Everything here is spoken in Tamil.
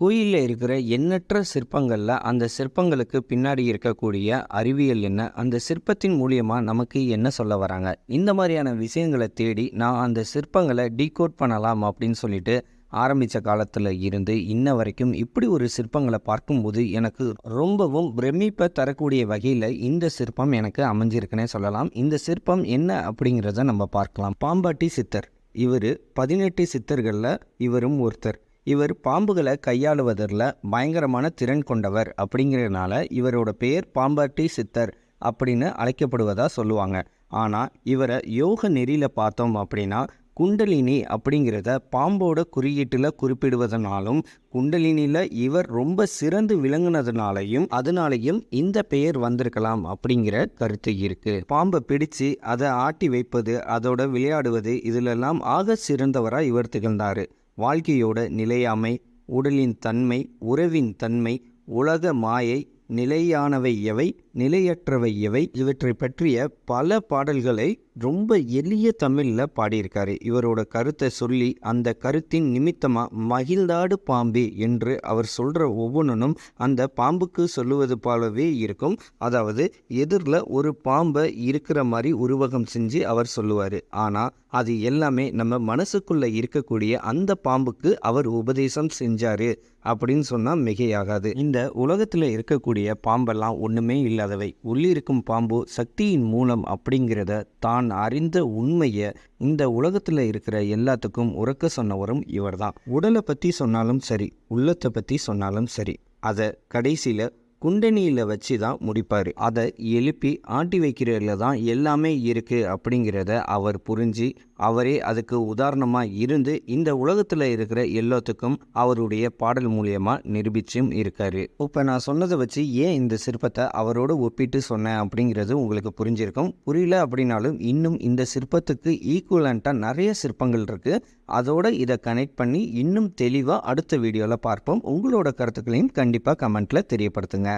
கோயிலில் இருக்கிற எண்ணற்ற சிற்பங்களில் அந்த சிற்பங்களுக்கு பின்னாடி இருக்கக்கூடிய அறிவியல் என்ன அந்த சிற்பத்தின் மூலியமாக நமக்கு என்ன சொல்ல வராங்க? இந்த மாதிரியான விஷயங்களை தேடி நான் அந்த சிற்பங்களை டீகோட் பண்ணலாம் அப்படின்னு சொல்லிட்டு ஆரம்பித்த காலத்தில் இருந்து இன்ன வரைக்கும் இப்படி ஒரு சிற்பங்களை பார்க்கும்போது எனக்கு ரொம்பவும் பிரமிப்பை தரக்கூடிய வகையில் இந்த சிற்பம் எனக்கு அமைஞ்சிருக்குன்னே சொல்லலாம். இந்த சிற்பம் என்ன அப்படிங்கிறத நம்ம பார்க்கலாம். பாம்பாட்டி சித்தர். இவர் பதினெட்டு சித்தர்களில் இவரும் ஒருத்தர். இவர் பாம்புகளை கையாளுவதில் பயங்கரமான திறன் கொண்டவர் அப்படிங்கிறதுனால இவரோட பெயர் பாம்பாட்டி சித்தர் அப்படின்னு அழைக்கப்படுவதா சொல்லுவாங்க. ஆனால் இவரை யோக நெறியில் பார்த்தோம் அப்படின்னா குண்டலினி அப்படிங்கிறத பாம்போட குறியீட்டில் குறிப்பிடுவதனாலும் குண்டலினியில் இவர் ரொம்ப சிறந்து விளங்குனதுனாலையும் அதனாலையும் இந்த பெயர் வந்திருக்கலாம் அப்படிங்கிற கருத்து இருக்கு. பாம்பை பிடிச்சு அதை ஆட்டி வைப்பது அதோட விளையாடுவது இதிலெல்லாம் ஆக சிறந்தவராக இவர் திகழ்ந்தார். வாழ்க்கையோட நிலையாமை உடலின் தன்மை உறவின் தன்மை உலக மாயை நிலையானவை எவை? நிலையற்றவை எவை இவற்றை பற்றிய பல பாடல்களை ரொம்ப எளிய தமிழில் பாடியிருக்காரு. இவரோட கருத்தை சொல்லி அந்த கருத்தின் நிமித்தமாக மகிழ்ந்தாடு பாம்பே என்று அவர் சொல்கிற ஒவ்வொன்றும் அந்த பாம்புக்கு சொல்லுவது போலவே இருக்கும். அதாவது எதிரில் ஒரு பாம்பை இருக்கிற மாதிரி உருவகம் செஞ்சு அவர் சொல்லுவார். ஆனால் அது எல்லாமே நம்ம மனசுக்குள்ளே இருக்கக்கூடிய அந்த பாம்புக்கு அவர் உபதேசம் செஞ்சார். அப்படின்னு சொன்னால் மிகையாகாது. இந்த உலகத்தில் இருக்கக்கூடிய பாம்பெல்லாம் ஒன்றுமே இல்லை. இல்லாதவை. உள்ளிருக்கும் பாம்பு சக்தியின் மூலம் அப்படிங்கிறத தான் அறிந்த உண்மையை இந்த உலகத்தில் இருக்கிற எல்லாத்துக்கும் உறக்க சொன்னவரும் இவர்தான். உடலை பற்றி சொன்னாலும் சரி உள்ளத்தை பற்றி சொன்னாலும் சரி அதை கடைசியில் குண்டனியில் வச்சு தான் முடிப்பார். அதை எழுப்பி ஆட்டி வைக்கிறதுல தான் எல்லாமே இருக்குது அப்படிங்கிறத அவர் புரிஞ்சு அவரே அதுக்கு உதாரணமாக இருந்து இந்த உலகத்தில் இருக்கிற எல்லாத்துக்கும் அவருடைய பாடல் மூலியமாக நிரூபிச்சும் இருக்கார். இப்போ நான் சொன்னதை வச்சு ஏன் இந்த சிற்பத்தை அவரோட ஒப்பிட்டு சொன்னேன் அப்படிங்கிறது உங்களுக்கு புரிஞ்சிருக்கும். புரியல அப்படின்னாலும் இன்னும் இந்த சிற்பத்துக்கு ஈக்குவலண்ட்டாக நிறைய சிற்பங்கள் இருக்குது அதோட இதை கனெக்ட் பண்ணி இன்னும் தெளிவாக அடுத்த வீடியோவில் பார்ப்போம். உங்களோட கருத்துக்களையும் கண்டிப்பாக கமெண்ட்டில் தெரியப்படுத்துங்க.